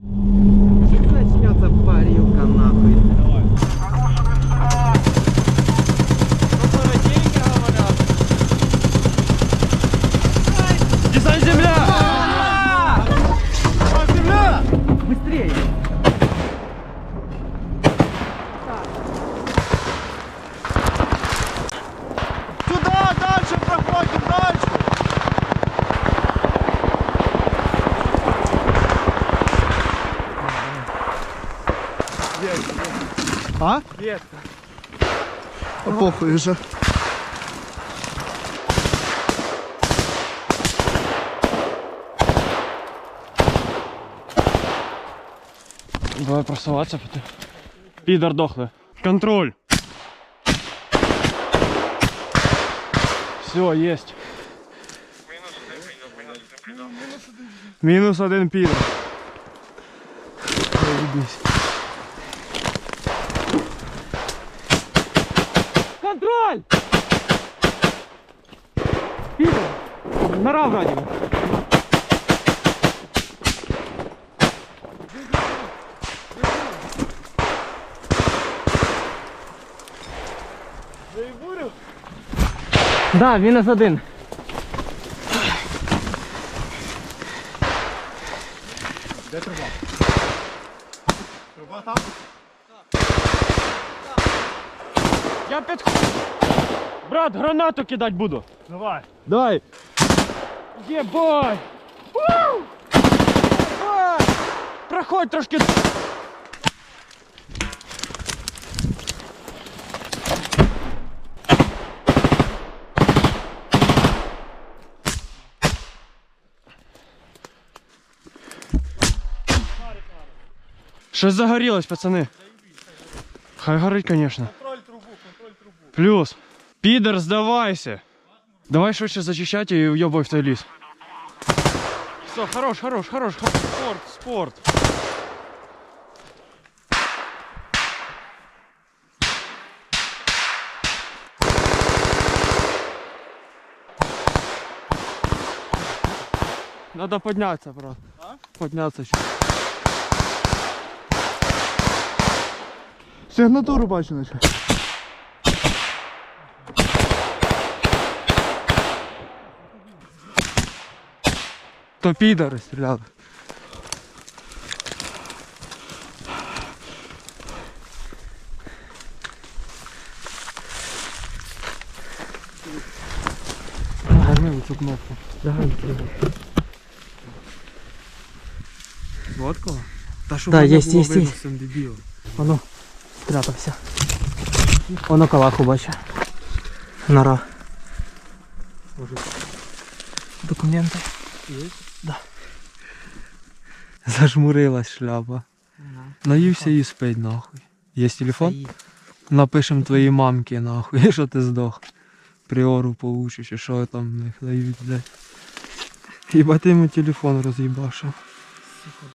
Сейчас начнется парилка нахуй. Десант земля! А? Ветка. А похуй уже. Давай просуватися. потім. Підар дохле. Контроль. Все, есть. Мінус один підар. Заебись. Контроль! Підар! Нора вроде бы. Да, мінус один. Я під... Брат, гранату кидать буду. Давай. Дай. Єбай. Вау! А! Проходь трошки. Щось загорілось, пацани. Хай горить, конечно. Плюс. Підер, здавайся. Давай швидше зачищати і вйобай в той ліс. Все, хорош, хорош, хорош, хорош. Спорт, спорт. Надо подняться, брат. Подняться еще. Сигнатуру бачу наче. То підари стріляли. Нажми цю кнопку. Водку? Та що Да, мене єсть, було єсть, видно єсть. з цим дебілом? Воно спрятався. Воно калаху бачу. Нора. Документи. Є? Да. Зажмурилась шляпа. Наївся і спить нахуй. Є телефон? Напишем твоїй мамці нахуй, що ти здох. Пріору получиш, і що там в них дають, блядь. Хіба ти йому телефон роз'їбашив.